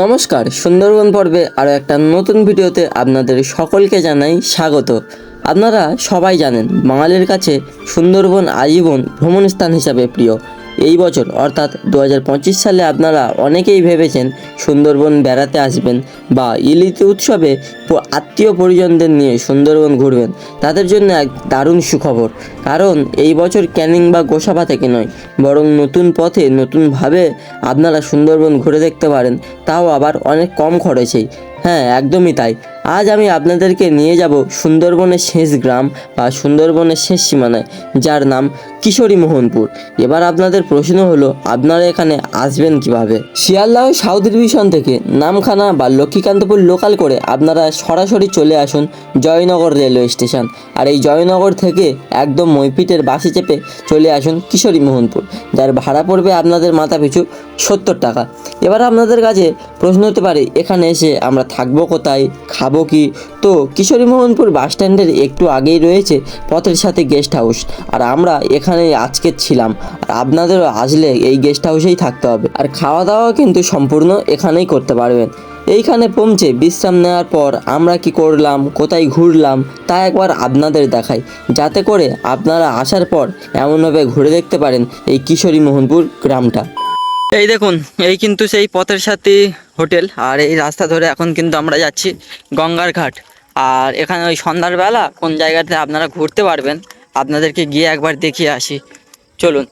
নমস্কার, সুন্দরবন পর্বে আরও একটা নতুন ভিডিওতে আপনাদের সকলকে জানাই স্বাগত। আপনারা সবাই জানেন, বাঙালির কাছে সুন্দরবন আজীবন ভ্রমণ স্থান হিসাবে প্রিয়। এই বছর, অর্থাৎ দু হাজার পঁচিশ সালে আপনারা অনেকেই ভেবেছেন সুন্দরবন বেড়াতে আসবেন বা ইলিতি উৎসবে আত্মীয় পরিজনদের নিয়ে সুন্দরবন ঘুরবেন। তাদের জন্য এক দারুণ সুখবর। কারণ এই বছর ক্যানিং বা গোসাবা থেকে নয়, বরং নতুন পথে নতুনভাবে আপনারা সুন্দরবন ঘুরে দেখতে পারেন। তাও আবার অনেক কম খরচেই। হ্যাঁ একদমই তাই। আজ আমি আপনাদেরকে নিয়ে যাব সুন্দরবনের শেষ গ্রাম বা সুন্দরবনের শেষ সীমানায়, যার নাম কিশোরী মোহনপুর এবার আপনাদের প্রশ্ন হলো, আপনারা এখানে আসবেন কীভাবে? শিয়ালদাহ সাউথ ডিভিশন থেকে নামখানা বা লক্ষ্মীকান্তপুর লোকাল করে আপনারা সরাসরি চলে আসুন জয়নগর রেলওয়ে স্টেশন। আর এই জয়নগর থেকে একদম মইপিটের বাসে চেপে চলে আসুন কিশোরী মোহনপুর যার ভাড়া পড়বে আপনাদের মাথা পিছু সত্তর টাকা। এবার আপনাদের কাছে প্রশ্ন হতে পারে, এখানে এসে আমরা থাকব কোথায়, খাব কি? তো বাস স্ট্যান্ডের একটু আগেই রয়েছে পথের সাথে গেস্ট হাউস। আর আমরা এখানে আজকে ছিলাম। আর আপনাদেরও আসলে এই গেস্ট হাউসেই থাকতে হবে। আর খাওয়া দাওয়া কিন্তু সম্পূর্ণ এখানেই করতে পারবেন। এইখানে পৌঁছে বিশ্রাম নেওয়ার পর আমরা কি করলাম, কোথায় ঘুরলাম, তা একবার আপনাদের দেখাই। যাতে করে আপনারা আসার পর এমনভাবে ঘুরে দেখতে পারেন এই কিশোরী মোহনপুর গ্রামটা। এই দেখুন, এই কিন্তু সেই পথের সাথে হোটেল আর এই রাস্তা ধরে এখন কিন্তু আমরা যাচ্ছি গঙ্গার ঘাট। আর এখানে ওই সন্ধ্যার বেলা কোন জায়গাতে আপনারা ঘুরতে পারবেন, আপনাদেরকে গিয়ে একবার দেখিয়ে আসি। চলুন,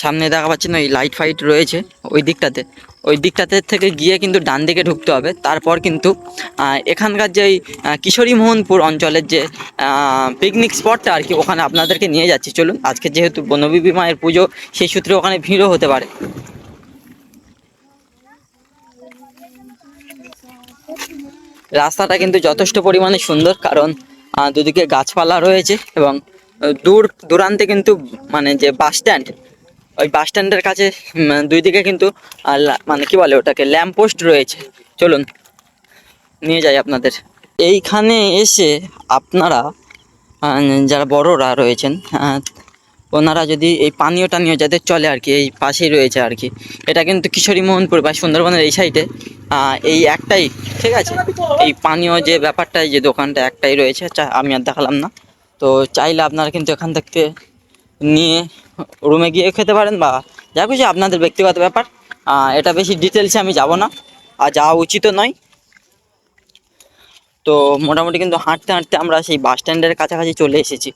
সামনে দেখা পাচ্ছেন ওই লাইট ফাইট রয়েছে ওই দিকটাতে। ওই দিকটাতে থেকে গিয়ে কিন্তু ডান দিকে ঢুকতে হবে। তারপর কিন্তু এখানকার যে কিশোরী মোহনপুর অঞ্চলের যে পিকনিক স্পটটা আর কি, ওখানে আপনাদেরকে নিয়ে যাচ্ছি। চলুন, আজকে যেহেতু বনবিবি মায়ের পুজো, সেই সূত্রে ওখানে ভিড়ও হতে পারে। রাস্তাটা কিন্তু যথেষ্ট পরিমাণে সুন্দর, কারণ দুদিকে গাছপালা রয়েছে এবং দূর, দূরান্তে কিন্তু মানে যে বাস স্ট্যান্ড, ওই বাস স্ট্যান্ডের কাছে দুই দিকে কিন্তু মানে কি বলে ওটাকে, ল্যাম্প পোস্ট রয়েছে। চলুন, নিয়ে যাই আপনাদের। এইখানে এসে আপনারা যারা বড়রা রয়েছেন ওনারা যদি এই পানীয় টানীয় যাদের চলে আর কি, এই পাশেই রয়েছে আর কি। এটা কিন্তু কিশোরী মোহনপুর বা সুন্দরবনের এই সাইডে এই একটাই, ঠিক আছে? এই পানীয় যে ব্যাপারটা যে দোকানটা একটাই রয়েছে আমি আর দেখালাম না। তো চাইলে আপনারা কিন্তু এখান থেকে নিয়ে রুমে গিয়ে খেতে পারেন বা যা কিছু আপনাদের ব্যক্তিগত ব্যাপার। এটা বেশি ডিটেলসে আমি যাব না, আর যাওয়া উচিত নয়। তো মোটামুটি কিন্তু হাঁটতে হাঁটতে আমরা সেই বাস স্ট্যান্ডের কাছাকাছি চলে এসেছি।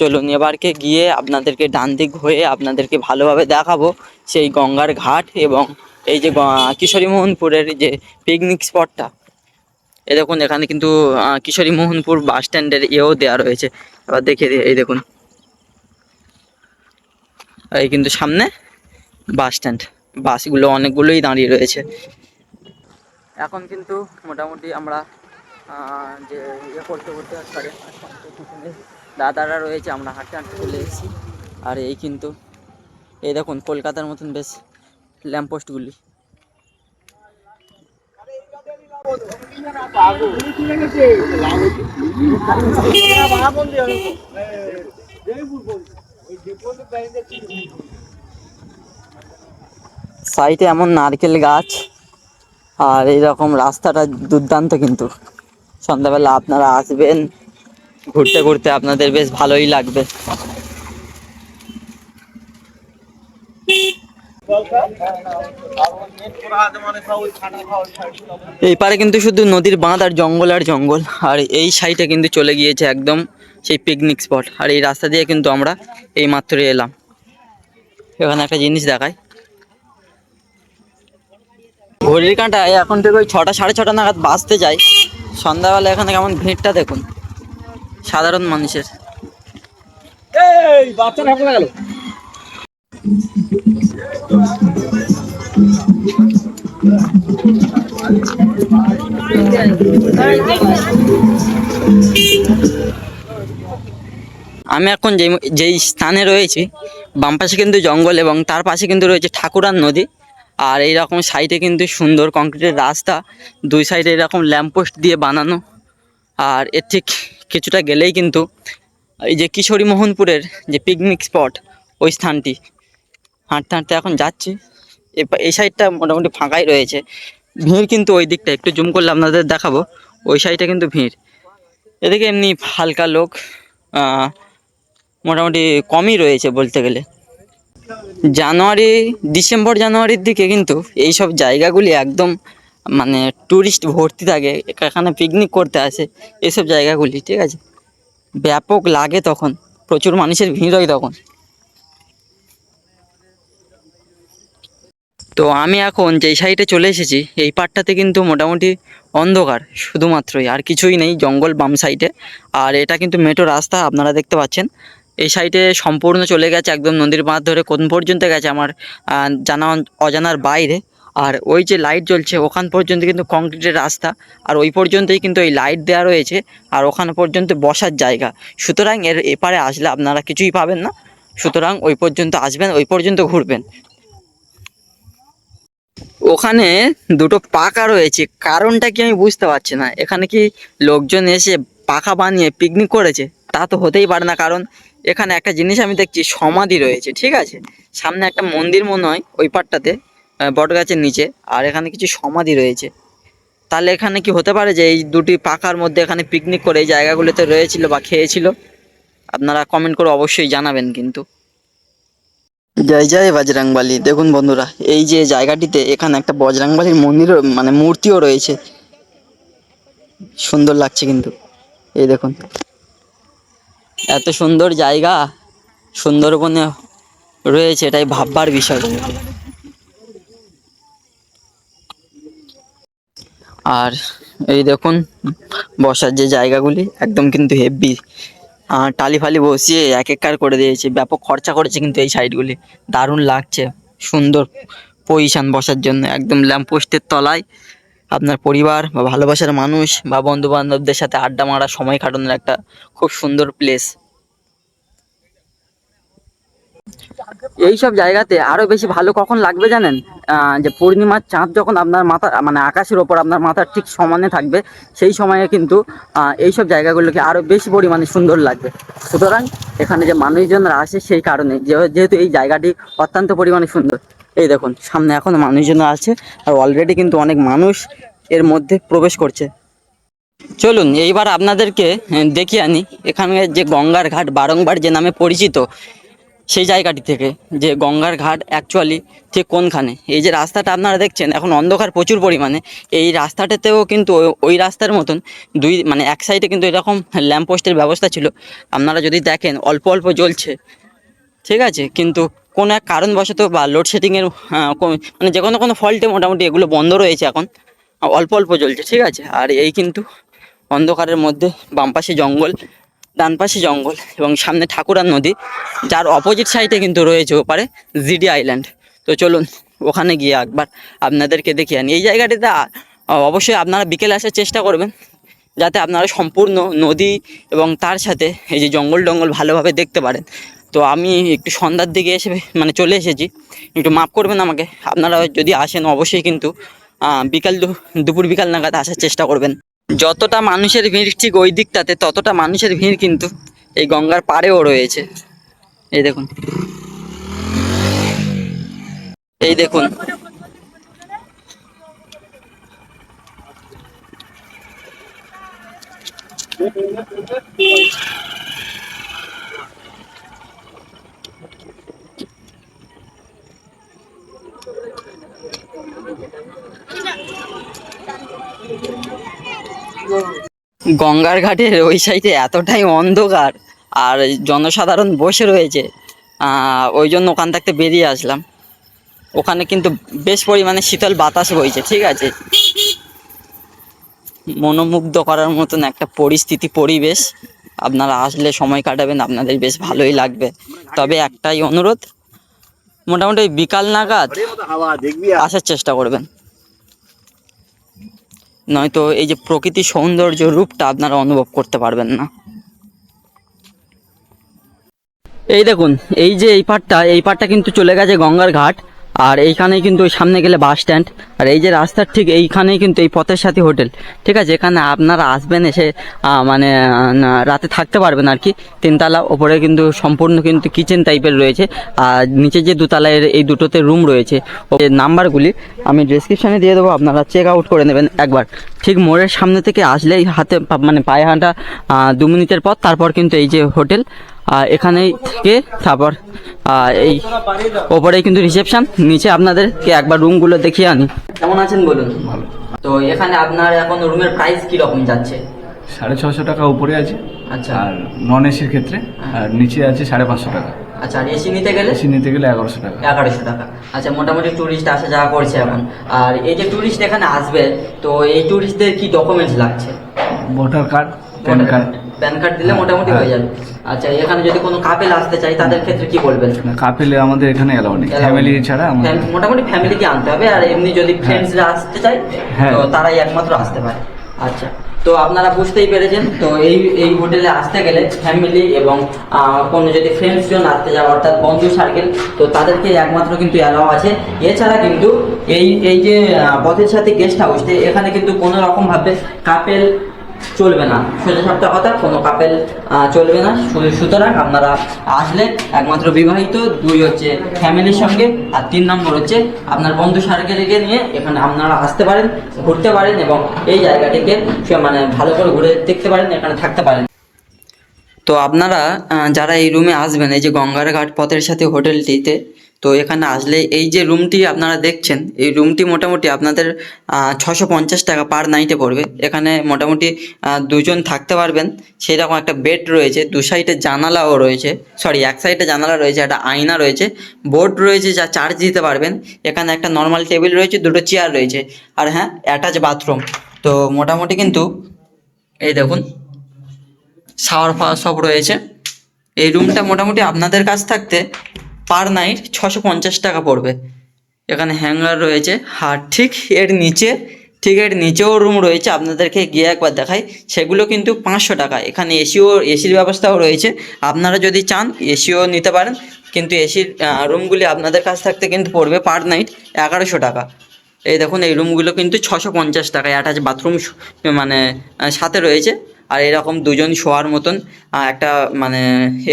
চলুন এবারকে গিয়ে আপনাদেরকে ডান দিক হয়ে আপনাদেরকে ভালোভাবে দেখাবো সেই গঙ্গার ঘাট এবং এই যে কিশোরী মোহনপুরের যে পিকনিক স্পটটা এই দেখুন, এখানে কিন্তু কিশোরী মোহনপুর বাস স্ট্যান্ডের ইয়েও দেওয়া রয়েছে। এবার দেখে এই দেখুন। এই কিন্তু সামনে বাস স্ট্যান্ড। বাসগুলো অনেকগুলোই দাঁড়িয়ে রয়েছে। এখন কিন্তু মোটামুটি আমরা যে ইয়ে করতে করতে পারে দাদারা রয়েছে, আমরা হাঁটতে হাঁটতে চলে এসেছি। আর এই কিন্তু, এই দেখুন, কলকাতার মতন বেশ ল্যাম্পপোস্টগুলি সাইডে এমন নারকেল গাছ, আর এইরকম রাস্তাটা দুর্দান্ত কিন্তু। সন্ধ্যাবেলা আপনারা আসবেন ঘুরতে ঘুরতে আপনাদের বেশ ভালোই লাগবে। এই পারে কিন্তু শুধু নদীর বাঁধ আর জঙ্গল আর জঙ্গল, আর এই সাইডে কিন্তু চলে গিয়েছে একদম সেই পিকনিক স্পট আর এই রাস্তা দিয়ে কিন্তু আমরা এই মাত্র এলাম। এখানে একটা জিনিস দেখায় ঘড়ির কাঁটায় এখন থেকে ওই ছটা, সাড়ে ছটা নাগাদ বাঁচতে যায় সন্ধ্যাবেলা এখানে কেমন ভিড়টা দেখুন। সাধারণ মানুষের। আমি এখন যেই যেই স্থানে রয়েছি বাম পাশে কিন্তু জঙ্গল এবং তার পাশে কিন্তু রয়েছে ঠাকুরান নদী। আর এই রকম সাইডে কিন্তু সুন্দর কংক্রিটের রাস্তা দুই সাইডে এরকম ল্যাম্পপোস্ট দিয়ে বানানো। আর এর ঠিক কিছুটা গেলেই কিন্তু এই যে কিশোরী মোহনপুরের যে পিকনিক স্পট ওই স্থানটি। হাঁটতে হাঁটতে এখন যাচ্ছি। এই সাইডটা মোটামুটি ফাঁকাই রয়েছে। ভিড় কিন্তু ওই দিকটা, একটু জুম করলে আপনাদের দেখাবো। ওই সাইডটা কিন্তু ভিড়। এদিকে এমনি হালকা লোক মোটামুটি কমই রয়েছে বলতে গেলে। জানুয়ারি, ডিসেম্বর, জানুয়ারির দিকে কিন্তু এই সব জায়গাগুলি একদম মানে ট্যুরিস্ট ভর্তি থাকে এখানে পিকনিক করতে আসে, এসব জায়গাগুলি, ঠিক আছে? ব্যাপক লাগে তখন, প্রচুর মানুষের ভিড় হয় তখন। তো আমি এখন যেই সাইডে চলে এসেছি, এই পাটটাতে কিন্তু মোটামুটি অন্ধকার, শুধুমাত্রই, আর কিছুই নেই, জঙ্গল বাম সাইডে। আর এটা কিন্তু মেট্রো রাস্তা, আপনারা দেখতে পাচ্ছেন। এই সাইডে সম্পূর্ণ চলে গেছে, একদম নদীর বাঁধ ধরে, কোন পর্যন্ত গেছে আমার জানা অজানার বাইরে। আর ওই যে লাইট জ্বলছে, ওখান পর্যন্ত কিন্তু কংক্রিটের রাস্তা, আর ওই পর্যন্তই কিন্তু এই লাইট দেওয়া রয়েছে, আর ওখানে পর্যন্ত বসার জায়গা। সুতরাং এর এপারে আসলে আপনারা কিছুই পাবেন না, সুতরাং ওই পর্যন্ত আসবেন, ওই পর্যন্ত ঘুরবেন। ওখানে দুটো পাকা রয়েছে, কারণটা কি আমি বুঝতে পারছি না। এখানে কি লোকজন এসে পাখা বানিয়ে পিকনিক করেছে? তা তো হতেই পারে না, কারণ এখানে একটা জিনিস আমি দেখছি, সমাধি রয়েছে, ঠিক আছে? সামনে একটা মন্দির মনে হয়, ওই পাটটাতে বট গাছের নিচে, আর এখানে কিছু সমাধি রয়েছে। তাহলে এখানে কি হতে পারে যে এই দুটি পাকার মধ্যে এখানে পিকনিক করে এই জায়গাগুলোতে রয়েছিল বা খেয়েছিল? আপনারা কমেন্ট করে অবশ্যই জানাবেন কিন্তু। জয় জয় বজরাংবালি। দেখুন বন্ধুরা, এই যে জায়গাটিতে এখানে একটা বজরাংবালির মন্দিরও মানে মূর্তিও রয়েছে। সুন্দর লাগছে কিন্তু। এই দেখুন। এত সুন্দর জায়গা, সুন্দরবনে রয়েছে, এটাই ভাববার বিষয় আর এই দেখুন, বসার যে জায়গাগুলি, একদম কিন্তু হেভি টালি ফালি বসিয়ে এক একবার করে দিয়েছে। ব্যাপক খরচা করেছে কিন্তু এই সাইডগুলি দারুণ লাগছে। সুন্দর পজিশন বসার জন্য। একদম ল্যাম্পপোস্টের তলায় আপনার পরিবার বা ভালোবাসার মানুষ বা বন্ধু বান্ধবদের সাথে আড্ডা মারা সময় কাটানোর একটা খুব সুন্দর প্লেস এই সব জায়গাতে আরও বেশি ভালো কখন লাগবে জানেন? যে পূর্ণিমার চাঁদ যখন আপনার মাথা মানে আকাশের ওপর আপনার মাথার ঠিক সমানে থাকবে, সেই সময়ে কিন্তু এই সব জায়গাগুলোকে আরও বেশি পরিমাণে সুন্দর লাগবে। সুতরাং এখানে যে মানুষজনরা আসে সেই কারণে যেহেতু এই জায়গাটি অত্যন্ত পরিমাণে সুন্দর। এই দেখুন, সামনে এখন মানুষজন আছে, আর অলরেডি কিন্তু অনেক মানুষ এর মধ্যে প্রবেশ করছে। চলুন, এইবার আপনাদেরকে দেখিয়ে আনি। এখানে যে গঙ্গার ঘাট বারংবার যে নামে পরিচিত সেই জায়গাটি থেকে, যে গঙ্গার ঘাট অ্যাকচুয়ালি ঠিক কোনখানে? এই যে রাস্তাটা আপনারা দেখছেন, এখন অন্ধকার প্রচুর পরিমাণে। এই রাস্তাটাতেও কিন্তু ওই- রাস্তার মতন দুই মানে এক সাইডে কিন্তু এরকম ল্যাম্পপোস্টের ব্যবস্থা ছিল। আপনারা যদি দেখেন, অল্প অল্প জ্বলছে। ঠিক আছে? কিন্তু কোনো এক কারণবশত বা লোডশেডিংয়ের মানে যে কোনো কোনো ফল্টে মোটামুটি এগুলো বন্ধ রয়েছে এখন। অল্প অল্প জ্বলছে। ঠিক আছে? আর এই কিন্তু অন্ধকারের মধ্যে বাম পাশে জঙ্গল। ডান পাশে জঙ্গল এবং সামনে ঠাকুরার নদী, যার অপোজিট সাইডে কিন্তু রয়েছে ওপারে জিডি আইল্যান্ড তো চলুন, ওখানে গিয়ে একবার আপনাদেরকে দেখিয়ে আনি। এই জায়গাটিতে অবশ্যই আপনারা বিকেলে আসার চেষ্টা করবেন, যাতে আপনারা সম্পূর্ণ নদী এবং তার সাথে এই যে জঙ্গল টঙ্গল ভালোভাবে দেখতে পারেন। তো আমি একটু সন্ধ্যার দিকে এসে মানে চলে এসেছি। একটু মাফ করবেন আমাকে। আপনারা যদি আসেন, অবশ্যই কিন্তু বিকাল দুপুর বিকাল নাগাদ আসার চেষ্টা করবেন। যতটা মানুষের ভিড় ঠিক ওই দিকটাতে, ততটা মানুষের ভিড় কিন্তু এই গঙ্গার পাড়েও রয়েছে। এই দেখুন। এই দেখুন। গঙ্গার ঘাটের ওই সাইডে এতটাই অন্ধকার আর জনসাধারণ বসে রয়েছে। ওই জন্য ওখান থাকতে বেরিয়ে আসলাম। ওখানে কিন্তু বেশ পরিমাণে শীতল বাতাস বইছে ঠিক আছে? মনোমুগ্ধ করার মতন একটা পরিস্থিতি পরিবেশ। আপনারা আসলে সময় কাটাবেন আপনাদের বেশ ভালোই লাগবে। তবে একটাই অনুরোধ মোটামুটি বিকাল নাগাদ আসার চেষ্টা করবেন। নয়তো এই যে প্রকৃতি সৌন্দর্য রূপটা আপনারা অনুভব করতে পারবেন না। এই দেখুন, এই যে এই পাটটা এই পাটটা কিন্তু চলে গেছে গঙ্গার ঘাট। আর এইখানেই কিন্তু সামনে গেলে বাস স্ট্যান্ড আর এই যে রাস্তার ঠিক এইখানেই কিন্তু এই পথের সাথী হোটেল। ঠিক আছে, এখানে আপনারা আসবেন, এসে মানে রাতে থাকতে পারবেন আর কি। তিনতলা, ওপরে কিন্তু সম্পূর্ণ কিন্তু কিচেন টাইপের রয়েছে। আর নিচে যে দুতলায় এই দুটোতে রুম রয়েছে ও নাম্বারগুলি আমি ডিসক্রিপশানে দিয়ে দেবো, আপনারা চেক আউট করে নেবেন একবার। ঠিক মোড়ের সামনে থেকে আসলেই হাতে মানে পায়ে হাঁটা দু মিনিটের পর তারপর কিন্তু এই যে হোটেল। আহ, এখানেই থেকে তারপর এই ওপরেই কিন্তু রিসেপশন নিচে আপনাদেরকে একবার রুমগুলো দেখিয়ে আনি। কেমন আছেন বলুন? তো এখানে আপনার এখন রুমের প্রাইস কি রকম যাচ্ছে? সাড়ে ছশো টাকা উপরে আছে আচ্ছা। আর নন এসির ক্ষেত্রে আর নিচে আছে সাড়ে পাঁচশো টাকা। আচ্ছা আর এসি নিতে গেলে? এসি নিতে গেলে এগারোশো টাকা। এগারোশো টাকা। আচ্ছা মোটামুটি ট্যুরিস্ট আসা যাওয়া করছে এখন। আর এই যে ট্যুরিস্ট এখানে আসবে তো এই ট্যুরিস্টদের কি ডকুমেন্টস লাগছে? Voter card PAN card PAN card দিলে মোটামুটি হয়ে যাবে। আচ্ছা এখানে যদি কোনো কাপেল আসতে চাই তাদের ক্ষেত্রে কি বলবেন? কাপেলে আমাদের এখানে এলাও নেই। ফ্যামিলি ছাড়া মোটামুটি ফ্যামিলিকে আনতে হবে আর এমনি যদি ফ্রেন্ডসরা আসতে চায় হ্যাঁ। তো তারাই একমাত্র আসতে পারে। আচ্ছা তো আপনারা বুঝতেই পেরেছেন তো এই এই হোটেলে আসতে গেলে ফ্যামিলি এবং কোনো যদি ফ্রেন্ডস জন আসতে যাওয়া অর্থাৎ বন্ধু সার্কেল তো তাদেরকে একমাত্র কিন্তু অ্যালাও আছে। এছাড়া কিন্তু এই এই যে পথের সাথে গেস্ট হাউসটি এখানে কিন্তু কোনো রকম ভাবে কাপেল চলবে না। সোজা সাপটা কথা, কোনো কাপেল চলবে না। সুতরাং আপনারা আসলে একমাত্র বিবাহিত, দুই হচ্ছে ফ্যামিলির সঙ্গে, আর তিন নম্বর হচ্ছে আপনার বন্ধু সার্কেলকে নিয়ে এখানে আপনারা আসতে পারেন, ঘুরতে পারেন এবং এই জায়গাটিকে মানে ভালো করে ঘুরে দেখতে পারেন, এখানে থাকতে পারেন। তো আপনারা যারা এই রুমে আসবেন, এই যে গঙ্গার ঘাট পথের সাথে হোটেলটিতে তো এখানে আসলে এই যে রুমটি আপনারা দেখছেন, এই রুমটি মোটামুটি আপনাদের ছশো পঞ্চাশ টাকা পার নাইটে পড়বে। এখানে মোটামুটি দুজন থাকতে পারবেন। সেই রকম একটা বেড রয়েছে, দু সাইডে জানালাও রয়েছে। সরি এক সাইডে জানালা রয়েছে, একটা আয়না রয়েছে। বোর্ড রয়েছে, যা চার্জ দিতে পারবেন। এখানে একটা নর্মাল টেবিল রয়েছে, দুটো চেয়ার রয়েছে। আর হ্যাঁ অ্যাটাচ বাথরুম তো মোটামুটি কিন্তু, এই দেখুন শাওয়ার ফাওয়ার সব রয়েছে। এই রুমটা মোটামুটি আপনাদের কাছ থাকতে পার নাইট ছশো পঞ্চাশ টাকা পড়বে। এখানে হ্যাঙ্গার রয়েছে। আর ঠিক এর নিচে, ঠিক এর নিচেও রুম রয়েছে। আপনাদেরকে গিয়ে একবার দেখাই। সেগুলো কিন্তু পাঁচশো টাকা। এখানে এসিও, এসির ব্যবস্থাও রয়েছে। আপনারা যদি চান, এসিও নিতে পারেন। কিন্তু এসির রুমগুলি আপনাদের কাছ থাকতে কিন্তু পড়বে পার নাইট এগারোশো টাকা। এই দেখুন, এই রুমগুলো কিন্তু ছশো পঞ্চাশ টাকায়। অ্যাটাচ বাথরুম মানে সাথে রয়েছে। আর এরকম দুজন শোয়ার মতন একটা মানে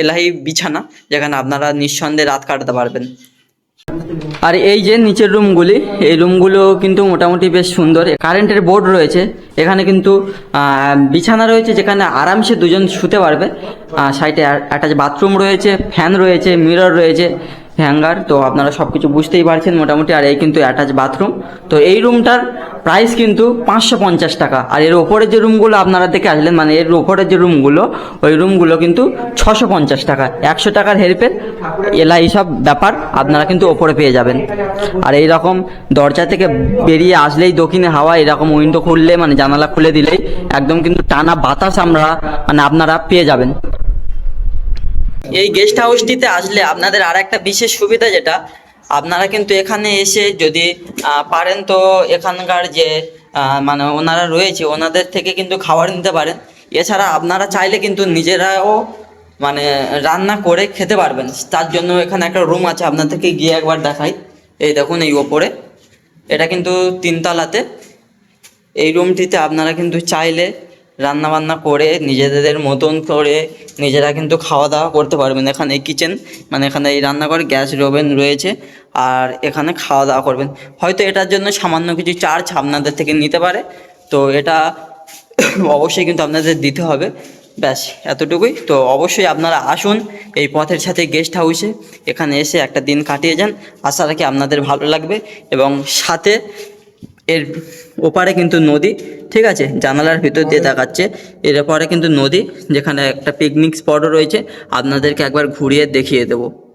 এলাহি বিছানা যেখানে আপনারা নিঃসন্দেহে রাত কাটাতে পারবেন। আর এই যে নিচের রুমগুলি, এই রুমগুলো কিন্তু মোটামুটি বেশ সুন্দর। কারেন্টের বোর্ড রয়েছে, এখানে কিন্তু বিছানা রয়েছে যেখানে আরামসে দুজন শুতে পারবে। সাইডে একটা বাথরুম রয়েছে, ফ্যান রয়েছে, মিরর রয়েছে। হ্যাঙ্গার, তো আপনারা সব কিছু বুঝতেই পারছেন মোটামুটি, আর এই কিন্তু অ্যাটাচ বাথরুম তো এই রুমটার প্রাইস কিন্তু পাঁচশো পঞ্চাশ টাকা। আর এর ওপরের যে রুমগুলো আপনারা দেখে আসলেন মানে এর ওপরের যে রুমগুলো, ওই রুমগুলো কিন্তু ছশো পঞ্চাশ টাকা। একশো টাকার হেল্পের এলা এইসব ব্যাপার আপনারা কিন্তু ওপরে পেয়ে যাবেন। আর এই রকম দরজা থেকে বেরিয়ে আসলেই দক্ষিণে হাওয়া, এরকম উইন্ডো খুললে মানে জানালা খুলে দিলেই একদম কিন্তু টানা বাতাস আমরা মানে আপনারা পেয়ে যাবেন। এই গেস্ট হাউসটিতে আসলে আপনাদের আর একটা বিশেষ সুবিধা যেটা, আপনারা কিন্তু এখানে এসে যদি পারেন তো এখানকার যে মানে ওনারা রয়েছে, ওনাদের থেকে কিন্তু খাবার নিতে পারেন। এছাড়া আপনারা চাইলে কিন্তু নিজেরাও মানে রান্না করে খেতে পারবেন। তার জন্য এখানে একটা রুম আছে, আপনাদেরকে গিয়ে একবার দেখাই। এই দেখুন এই ওপরে। এটা কিন্তু তিনতলাতে। এই রুমটিতে আপনারা কিন্তু চাইলে রান্না বান্না করে, নিজেদের মতন করে নিজেরা কিন্তু খাওয়া দাওয়া করতে পারবেন। এখানে এই কিচেন মানে এখানে এই রান্নাঘর, গ্যাস, ওভেন রয়েছে আর এখানে খাওয়া দাওয়া করবেন। হয়তো এটার জন্য সামান্য কিছু চার্জ আপনাদের থেকে নিতে পারে, তো এটা অবশ্যই কিন্তু আপনাদের দিতে হবে। ব্যাস, এতটুকুই। তো অবশ্যই আপনারা আসুন এই পথের সাথে গেস্ট হাউসে এখানে এসে একটা দিন কাটিয়ে যান। আশা রাখি আপনাদের ভালো লাগবে এবং সাথে এর ওপারে কিন্তু নদী, ঠিক আছে? জানালার ভিতর দিয়ে দেখাচ্ছে। এর ওপারে কিন্তু নদী, যেখানে একটা পিকনিক স্পটও রয়েছে। আপনাদেরকে একবার ঘুরিয়ে দেখিয়ে দেবো।